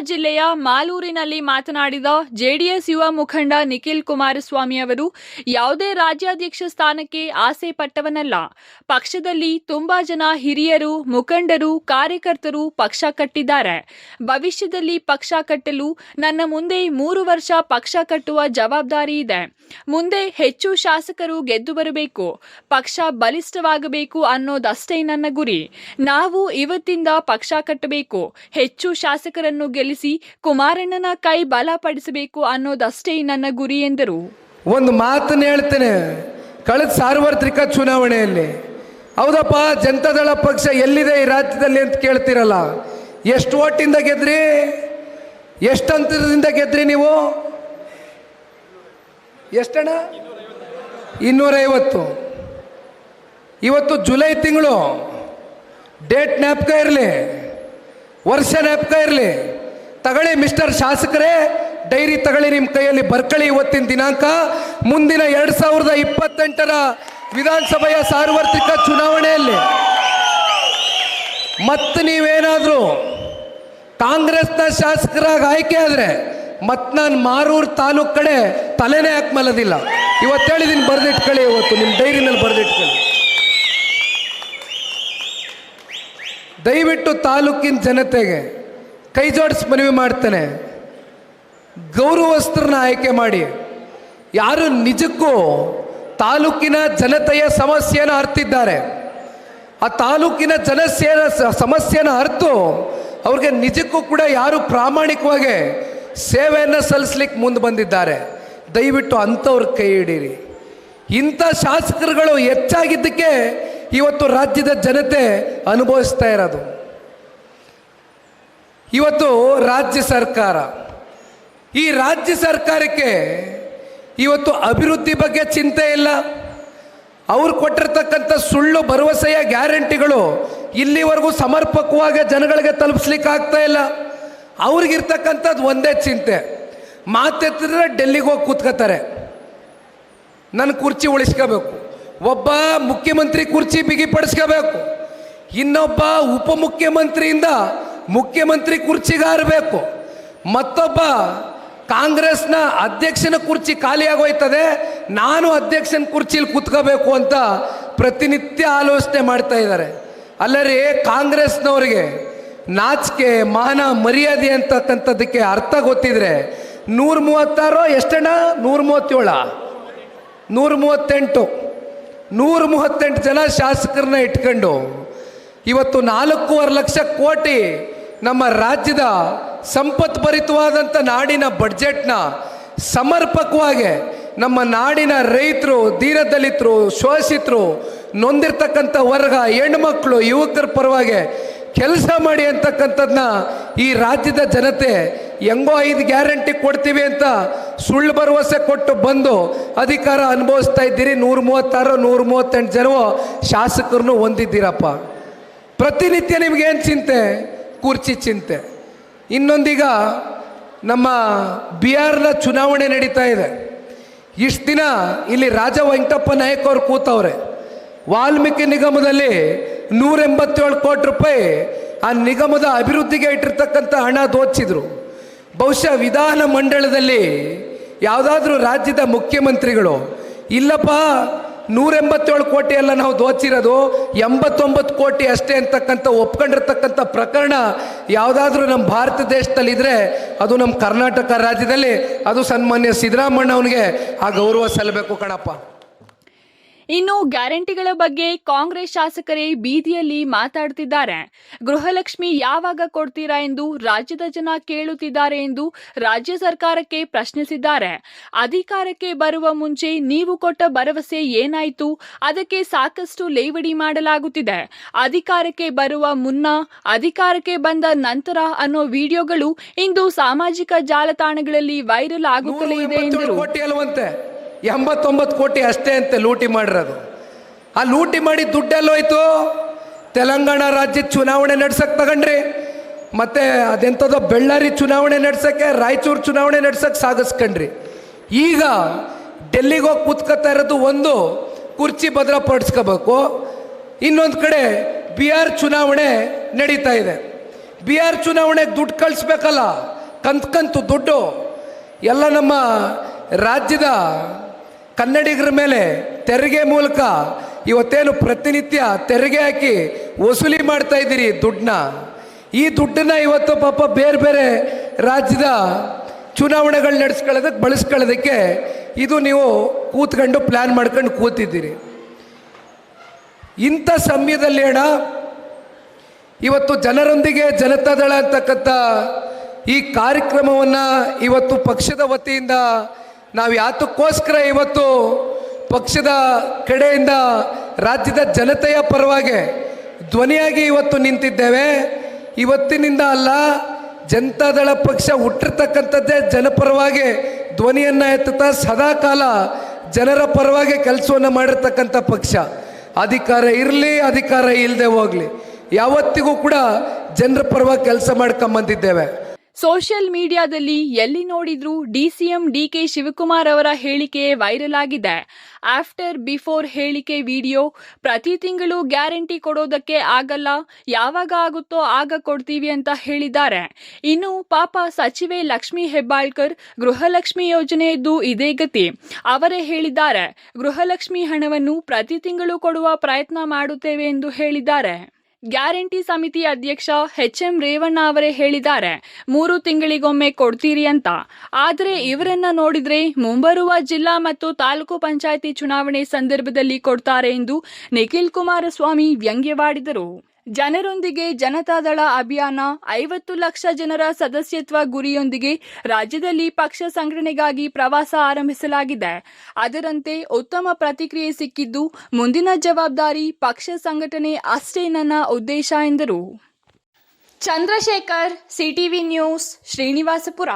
ಜಿಲ್ಲೆಯ ಮಾಲೂರಿನಲ್ಲಿ ಮಾತನಾಡಿದ ಜೆಡಿಎಸ್ ಯುವ ಮುಖಂಡ ನಿಖಿಲ್ ಕುಮಾರಸ್ವಾಮಿ ಅವರು, ಯಾವುದೇ ರಾಜ್ಯಾಧ್ಯಕ್ಷ ಸ್ಥಾನಕ್ಕೆ ಆಸೆ ಪಟ್ಟವನಲ್ಲ. ಪಕ್ಷದಲ್ಲಿ ತುಂಬಾ ಜನ ಹಿರಿಯರು, ಮುಖಂಡರು, ಕಾರ್ಯಕರ್ತರು ಪಕ್ಷ ಕಟ್ಟಿದ್ದಾರೆ. ಭವಿಷ್ಯದಲ್ಲಿ ಪಕ್ಷ ಕಟ್ಟಲು ನನ್ನ ಮುಂದೆ ಮೂರು ವರ್ಷ ಪಕ್ಷ ಕಟ್ಟುವ ಜವಾಬ್ದಾರಿ ಇದೆ. ಮುಂದೆ ಹೆಚ್ಚು ಶಾಸಕರು ಗೆದ್ದು ಬರಬೇಕು. ಪಕ್ಷ ಬಲಿಷ್ಠವಾಗಬೇಕು ಅನ್ನೋದಷ್ಟೇ ನನ್ನ ಗುರಿ. ನಾವು ಇವತ್ತಿಂದ ಪಕ್ಷ ಕಟ್ಟಬೇಕು. ಹೆಚ್ಚು ಶಾಸಕರನ್ನು ಗೆಲ್ಲಿಸಿ ಕುಮಾರಣ್ಣನ ಕೈ ಬಲಪಡಿಸಬೇಕು ಅನ್ನೋದಷ್ಟೇ ನನ್ನ ಗುರಿ ಎಂದರು. ಒಂದು ಮಾತನ್ನು ಹೇಳ್ತೇನೆ. ಕಳೆದ ಸಾರ್ವತ್ರಿಕ ಚುನಾವಣೆಯಲ್ಲಿ ಹೌದಪ್ಪ, ಜನತಾದಳ ಪಕ್ಷ ಎಲ್ಲಿದೆ ಈ ರಾಜ್ಯದಲ್ಲಿ ಅಂತ ಕೇಳ್ತಿರಲ್ಲ. ಎಷ್ಟು ಓಟಿಂದ ಗೆದ್ರಿ? ಎಷ್ಟು ಅಂತರದಿಂದ ಗೆದ್ರಿ ನೀವು? ಎಷ್ಟಣ್ಣ? ಇನ್ನೂರೈವತ್ತು. ಇವತ್ತು ಜುಲೈ ತಿಂಗಳು ಡೇಟ್ ನ್ಯಾಪ್ಕ ಇರಲಿ. ವರ್ಷ ನೆಪ್ಕ ಇರಲಿ. ತಗೊಳ್ಳಿ ಮಿಸ್ಟರ್ ಶಾಸಕರೇ, ಡೈರಿ ತಗೊಳ್ಳಿ ನಿಮ್ಮ ಕೈಯಲ್ಲಿ ಬರ್ಕಳಿ ಇವತ್ತಿನ ದಿನಾಂಕ. ಮುಂದಿನ ಎರಡು ಸಾವಿರದ ಇಪ್ಪತ್ತೆಂಟರ ವಿಧಾನಸಭೆಯ ಸಾರ್ವತ್ರಿಕ ಚುನಾವಣೆಯಲ್ಲಿ ಮತ್ತೆ ನೀವೇನಾದರೂ ಕಾಂಗ್ರೆಸ್ನ ಶಾಸಕರಾಗಿ ಆಯ್ಕೆ ಆದರೆ ಮತ್ತೆ ನಾನು ಮಾರೂರು ತಾಲೂಕು ಕಡೆ ತಲೆನೇ ಹಾಕ್ಮಲ್ಲದಿಲ್ಲ ಇವತ್ತು ಹೇಳಿದ್ದೀನಿ ಬರೆದಿಟ್ಕೊಳ್ಳಿ ಇವತ್ತು ನಿಮ್ಮ ಡೈರಿನಲ್ಲಿ ಬರೆದಿಟ್ಕೊಳ್ಳಿ. ದಯವಿಟ್ಟು ತಾಲೂಕಿನ ಜನತೆಗೆ ಕೈ ಜೋಡಿಸಿ ಮನವಿ ಮಾಡ್ತೇನೆ. ಗೌರವಸ್ಥರನ್ನ ಆಯ್ಕೆ ಮಾಡಿ. ಯಾರು ನಿಜಕ್ಕೂ ತಾಲೂಕಿನ ಜನತೆಯ ಸಮಸ್ಯೆಯನ್ನು ಅರ್ತಿದ್ದಾರೆ. ಆ ತಾಲೂಕಿನ ಜನಸ್ಯ ಸಮಸ್ಯೆಯನ್ನು ಅರ್ತು ಅವ್ರಿಗೆ ನಿಜಕ್ಕೂ ಕೂಡ ಯಾರು ಪ್ರಾಮಾಣಿಕವಾಗಿ ಸೇವೆಯನ್ನು ಸಲ್ಲಿಸ್ಲಿಕ್ಕೆ ಮುಂದೆ ಬಂದಿದ್ದಾರೆ. ದಯವಿಟ್ಟು ಅಂಥವ್ರ ಕೈ ಹಿಡೀರಿ. ಇಂಥ ಶಾಸಕರುಗಳು ಹೆಚ್ಚಾಗಿದ್ದಕ್ಕೆ ಇವತ್ತು ರಾಜ್ಯದ ಜನತೆ ಅನುಭವಿಸ್ತಾ ಇರೋದು. ಇವತ್ತು ರಾಜ್ಯ ಸರ್ಕಾರ, ಈ ರಾಜ್ಯ ಸರ್ಕಾರಕ್ಕೆ ಇವತ್ತು ಅಭಿವೃದ್ಧಿ ಬಗ್ಗೆ ಚಿಂತೆ ಇಲ್ಲ. ಅವ್ರು ಕೊಟ್ಟಿರ್ತಕ್ಕಂಥ ಸುಳ್ಳು ಭರವಸೆಯ ಗ್ಯಾರಂಟಿಗಳು ಇಲ್ಲಿವರೆಗೂ ಸಮರ್ಪಕವಾಗಿ ಜನಗಳಿಗೆ ತಲುಪಿಸ್ಲಿಕ್ಕೆ ಆಗ್ತಾ ಇಲ್ಲ. ಅವ್ರಿಗಿರ್ತಕ್ಕಂಥದ್ದು ಒಂದೇ ಚಿಂತೆ. ಮಾತೆತ್ತಿದ್ರೆ ಡೆಲ್ಲಿಗೆ ಹೋಗಿ ಕೂತ್ಕೋತಾರೆ. ನನ್ನ ಕುರ್ಚಿ ಉಳಿಸ್ಕೋಬೇಕು. ಒಬ್ಬ ಮುಖ್ಯಮಂತ್ರಿ ಕುರ್ಚಿ ಬಿಗಿಪಡಿಸ್ಕೋಬೇಕು ಇನ್ನೊಬ್ಬ ಉಪಮುಖ್ಯಮಂತ್ರಿಯಿಂದ ಮುಖ್ಯಮಂತ್ರಿ ಕುರ್ಚಿಗಾರಬೇಕು. ಮತ್ತೊಬ್ಬ ಕಾಂಗ್ರೆಸ್ನ ಅಧ್ಯಕ್ಷನ ಕುರ್ಚಿ ಖಾಲಿಯಾಗೋಯ್ತದೆ, ನಾನು ಅಧ್ಯಕ್ಷನ ಕುರ್ಚಿಲಿ ಕೂತ್ಕೋಬೇಕು ಅಂತ ಪ್ರತಿನಿತ್ಯ ಆಲೋಚನೆ ಮಾಡ್ತಾ ಇದ್ದಾರೆ. ಅಲ್ಲರಿ ಕಾಂಗ್ರೆಸ್ನವರಿಗೆ ನಾಚಿಕೆ, ಮಾನ ಮರ್ಯಾದೆ ಅಂತಕ್ಕಂಥದ್ದಕ್ಕೆ ಅರ್ಥ ಗೊತ್ತಿದ್ರೆ ನೂರ ಮೂವತ್ತಾರೋ ಎಷ್ಟಣ್ಣ? ನೂರ ಮೂವತ್ತೇಳ ನೂರ ಮೂವತ್ತೆಂಟು ನೂರ ಮೂವತ್ತೆಂಟು ಜನ ಶಾಸಕರನ್ನ ಇಟ್ಕೊಂಡು ಇವತ್ತು ನಾಲ್ಕೂವರೆ ಲಕ್ಷ ಕೋಟಿ ನಮ್ಮ ರಾಜ್ಯದ ಸಂಪತ್ಭರಿತವಾದಂಥ ನಾಡಿನ ಬಡ್ಜೆಟ್ನ ಸಮರ್ಪಕವಾಗಿ ನಮ್ಮ ನಾಡಿನ ರೈತರು ದೀರದಲಿತರು ಶೋಷಿತರು ನೊಂದಿರ್ತಕ್ಕಂಥ ವರ್ಗ, ಹೆಣ್ಮಕ್ಳು, ಯುವಕರ ಪರವಾಗಿ ಕೆಲಸ ಮಾಡಿ ಅಂತಕ್ಕಂಥದ್ದನ್ನ ಈ ರಾಜ್ಯದ ಜನತೆ ಹೆಂಗೋ ಐದು ಗ್ಯಾರಂಟಿ ಕೊಡ್ತೀವಿ ಅಂತ ಸುಳ್ಳು ಭರವಸೆ ಕೊಟ್ಟು ಬಂದು ಅಧಿಕಾರ ಅನುಭವಿಸ್ತಾ ಇದ್ದೀರಿ. ನೂರ ಮೂವತ್ತಾರು, ನೂರ ಮೂವತ್ತೆಂಟು ಜನವೋ ಶಾಸಕರನ್ನು ಹೊಂದಿದ್ದೀರಪ್ಪ. ಪ್ರತಿನಿತ್ಯ ನಿಮಗೇನು ಚಿಂತೆ? ಕುರ್ಚಿ ಚಿಂತೆ. ಇನ್ನೊಂದೀಗ ನಮ್ಮ ಬಿಹಾರ್ನ ಚುನಾವಣೆ ನಡೀತಾ ಇದೆ. ಇಷ್ಟು ದಿನ ಇಲ್ಲಿ ರಾಜ ವೆಂಕಟಪ್ಪ ನಾಯಕ್ ಅವ್ರು ಕೂತವ್ರೆ. ವಾಲ್ಮೀಕಿ ನಿಗಮದಲ್ಲಿ ನೂರ ಎಂಬತ್ತೇಳು ಕೋಟಿ ರೂಪಾಯಿ ಆ ನಿಗಮದ ಅಭಿವೃದ್ಧಿಗೆ ಇಟ್ಟಿರ್ತಕ್ಕಂಥ ಹಣ ದೋಚಿದ್ರು. ಬಹುಶಃ ವಿಧಾನ ಮಂಡಳದಲ್ಲಿ ಯಾವುದಾದ್ರೂ ರಾಜ್ಯದ ಮುಖ್ಯಮಂತ್ರಿಗಳು, ಇಲ್ಲಪ್ಪ ನೂರ ಎಂಬತ್ತೇಳು ಕೋಟಿ ಎಲ್ಲ ನಾವು ದೋಚಿರೋದು, ಎಂಬತ್ತೊಂಬತ್ತು ಕೋಟಿ ಅಷ್ಟೇ ಅಂತಕ್ಕಂಥ ಒಪ್ಕೊಂಡಿರ್ತಕ್ಕಂಥ ಪ್ರಕರಣ ಯಾವುದಾದ್ರೂ ನಮ್ಮ ಭಾರತ ದೇಶದಲ್ಲಿ ಇದ್ರೆ ಅದು ನಮ್ಮ ಕರ್ನಾಟಕ ರಾಜ್ಯದಲ್ಲಿ, ಅದು ಸನ್ಮಾನ್ಯ ಸಿದ್ದರಾಮಣ್ಣ ಅವನಿಗೆ ಆ ಗೌರವ ಸಲ್ಲಬೇಕು ಕಣಪ್ಪ. ಇನ್ನು ಗ್ಯಾರಂಟಿಗಳ ಬಗ್ಗೆ ಕಾಂಗ್ರೆಸ್ ಶಾಸಕರೇ ಬೀದಿಯಲ್ಲಿ ಮಾತಾಡ್ತಿದ್ದಾರೆ. ಗೃಹಲಕ್ಷ್ಮಿ ಯಾವಾಗ ಕೊಡ್ತೀರಾ ಎಂದು ರಾಜ್ಯದ ಜನ ಕೇಳುತ್ತಿದ್ದಾರೆ ಎಂದು ರಾಜ್ಯ ಸರ್ಕಾರಕ್ಕೆ ಪ್ರಶ್ನಿಸಿದ್ದಾರೆ. ಅಧಿಕಾರಕ್ಕೆ ಬರುವ ಮುಂಚೆ ನೀವು ಕೊಟ್ಟ ಭರವಸೆ ಏನಾಯಿತು? ಅದಕ್ಕೆ ಸಾಕಷ್ಟು ಲೇವಡಿ ಮಾಡಲಾಗುತ್ತಿದೆ. ಅಧಿಕಾರಕ್ಕೆ ಬರುವ ಮುನ್ನ ಅಧಿಕಾರಕ್ಕೆ ಬಂದ ನಂತರ ಅನ್ನೋ ವಿಡಿಯೋಗಳು ಇಂದು ಸಾಮಾಜಿಕ ಜಾಲತಾಣಗಳಲ್ಲಿ ವೈರಲ್ ಆಗುತ್ತಲೇ ಇದೆ ಎಂದರು. ಎಂಬತ್ತೊಂಬತ್ತು ಕೋಟಿ ಅಷ್ಟೇ ಅಂತೆ ಲೂಟಿ ಮಾಡಿರೋದು. ಆ ಲೂಟಿ ಮಾಡಿ ದುಡ್ಡೆಲ್ಲೋಯ್ತು ತೆಲಂಗಾಣ ರಾಜ್ಯದ ಚುನಾವಣೆ ನಡ್ಸಕ್ಕೆ ತಗೊಂಡ್ರಿ. ಮತ್ತೆ ಅದೆಂಥದೋ ಬೆಳ್ಳಾರಿ ಚುನಾವಣೆ ನಡ್ಸಕ್ಕೆ, ರಾಯಚೂರು ಚುನಾವಣೆ ನಡ್ಸೋಕ್ಕೆ ಸಾಗಿಸ್ಕೊಂಡ್ರಿ. ಈಗ ಡೆಲ್ಲಿಗೆ ಹೋಗಿ ಕೂತ್ಕೋತಾ ಇರೋದು ಒಂದು, ಕುರ್ಚಿ ಭದ್ರಪಡಿಸ್ಕೋಬೇಕು ಇನ್ನೊಂದು ಕಡೆ ಬಿಹಾರ್ ಚುನಾವಣೆ ನಡೀತಾ ಇದೆ. ಬಿಹಾರ್ ಚುನಾವಣೆಗೆ ದುಡ್ಡು ಕಳಿಸ್ಬೇಕಲ್ಲ ಕಂತ್ಕಂತು ಕಂತು ದುಡ್ಡು. ಎಲ್ಲ ನಮ್ಮ ರಾಜ್ಯದ ಕನ್ನಡಿಗರ ಮೇಲೆ ತೆರಿಗೆ ಮೂಲಕ ಇವತ್ತೇನು ಪ್ರತಿನಿತ್ಯ ತೆರಿಗೆ ಹಾಕಿ ವಸೂಲಿ ಮಾಡ್ತಾ ಇದ್ದೀರಿ ದುಡ್ಡನ್ನ. ಈ ದುಡ್ಡನ್ನ ಇವತ್ತು ಪಾಪ ಬೇರೆ ಬೇರೆ ರಾಜ್ಯದ ಚುನಾವಣೆಗಳು ನಡೆಸ್ಕೊಳ್ಳೋದಕ್ಕೆ ಬಳಸ್ಕೊಳ್ಳೋದಕ್ಕೆ ಇದು ನೀವು ಕೂತ್ಕೊಂಡು ಪ್ಲ್ಯಾನ್ ಮಾಡ್ಕೊಂಡು ಕೂತಿದ್ದೀರಿ. ಇಂಥ ಸಮಯದಲ್ಲಿ ಅಣ್ಣ, ಇವತ್ತು ಜನರೊಂದಿಗೆ ಜನತಾದಳ ಅಂತಕ್ಕಂಥ ಈ ಕಾರ್ಯಕ್ರಮವನ್ನು ಇವತ್ತು ಪಕ್ಷದ ವತಿಯಿಂದ ನಾವು ಯಾತಕ್ಕೋಸ್ಕರ ಇವತ್ತು ಪಕ್ಷದ ಕಡೆಯಿಂದ ರಾಜ್ಯದ ಜನತೆಯ ಪರವಾಗಿ ಧ್ವನಿಯಾಗಿ ಇವತ್ತು ನಿಂತಿದ್ದೇವೆ. ಇವತ್ತಿನಿಂದ ಅಲ್ಲ ಜನತಾದಳ ಪಕ್ಷ ಹುಟ್ಟಿರ್ತಕ್ಕಂಥದ್ದೇ ಜನಪರವಾಗಿ ಧ್ವನಿಯನ್ನು ಎತ್ತುತ್ತಾ ಸದಾಕಾಲ ಜನರ ಪರವಾಗಿ ಕೆಲಸವನ್ನು ಮಾಡಿರ್ತಕ್ಕಂಥ ಪಕ್ಷ. ಅಧಿಕಾರ ಇರಲಿ, ಅಧಿಕಾರ ಇಲ್ಲದೆ ಹೋಗಲಿ. ಯಾವತ್ತಿಗೂ ಕೂಡ ಜನರ ಪರವಾಗಿ ಕೆಲಸ ಮಾಡ್ಕೊಂಬಂದಿದ್ದೇವೆ. ಸೋಷಿಯಲ್ ಮೀಡಿಯಾದಲ್ಲಿ ಎಲ್ಲಿ ನೋಡಿದ್ರೂ ಡಿಸಿಎಂ ಡಿಕೆ ಶಿವಕುಮಾರ್ ಅವರ ಹೇಳಿಕೆ ವೈರಲ್ ಆಗಿದೆ. ಆಫ್ಟರ್ ಬಿಫೋರ್ ಹೇಳಿಕೆ ವಿಡಿಯೋ ಪ್ರತಿ ತಿಂಗಳು ಗ್ಯಾರಂಟಿ ಕೊಡೋದಕ್ಕೆ ಆಗಲ್ಲ, ಯಾವಾಗ ಆಗುತ್ತೋ ಆಗ ಕೊಡ್ತೀವಿ ಅಂತ ಹೇಳಿದ್ದಾರೆ. ಇನ್ನು ಪಾಪ ಸಚಿವೆ ಲಕ್ಷ್ಮಿ ಹೆಬ್ಬಾಳ್ಕರ್ ಗೃಹಲಕ್ಷ್ಮಿ ಯೋಜನೆಯದ್ದು ಇದೇ ಗತಿ. ಅವರೇ ಹೇಳಿದ್ದಾರೆ, ಗೃಹಲಕ್ಷ್ಮಿ ಹಣವನ್ನು ಪ್ರತಿ ತಿಂಗಳು ಕೊಡುವ ಪ್ರಯತ್ನ ಮಾಡುತ್ತೇವೆ ಎಂದು ಹೇಳಿದ್ದಾರೆ. ಗ್ಯಾರಂಟಿ ಸಮಿತಿ ಅಧ್ಯಕ್ಷ ಎಚ್ ಎಂ ರೇವಣ್ಣ ಅವರೇ ಹೇಳಿದ್ದಾರೆ, ಮೂರು ತಿಂಗಳಿಗೊಮ್ಮೆ ಕೊಡ್ತೀರಿ ಅಂತ. ಆದರೆ ಇವರನ್ನ ನೋಡಿದ್ರೆ ಮುಂಬರುವ ಜಿಲ್ಲಾ ಮತ್ತು ತಾಲೂಕು ಪಂಚಾಯಿತಿ ಚುನಾವಣೆ ಸಂದರ್ಭದಲ್ಲಿ ಕೊಡ್ತಾರೆ ಎಂದು ನಿಖಿಲ್ ಕುಮಾರಸ್ವಾಮಿ ವ್ಯಂಗ್ಯವಾಡಿದರು. ಜನರೊಂದಿಗೆ ಜನತಾದಳ ಅಭಿಯಾನ, ಐವತ್ತು ಲಕ್ಷ ಜನರ ಸದಸ್ಯತ್ವ ಗುರಿಯೊಂದಿಗೆ ರಾಜ್ಯದಲ್ಲಿ ಪಕ್ಷ ಸಂಘಟನೆಗಾಗಿ ಪ್ರವಾಸ ಆರಂಭಿಸಲಾಗಿದೆ. ಅದರಂತೆ ಉತ್ತಮ ಪ್ರತಿಕ್ರಿಯೆ ಸಿಕ್ಕಿದ್ದು, ಮುಂದಿನ ಜವಾಬ್ದಾರಿ ಪಕ್ಷ ಸಂಘಟನೆ ಅಷ್ಟೇ ನನ್ನ ಉದ್ದೇಶ ಎಂದರು. Chandrashekar, CTV news, Srinivasapura.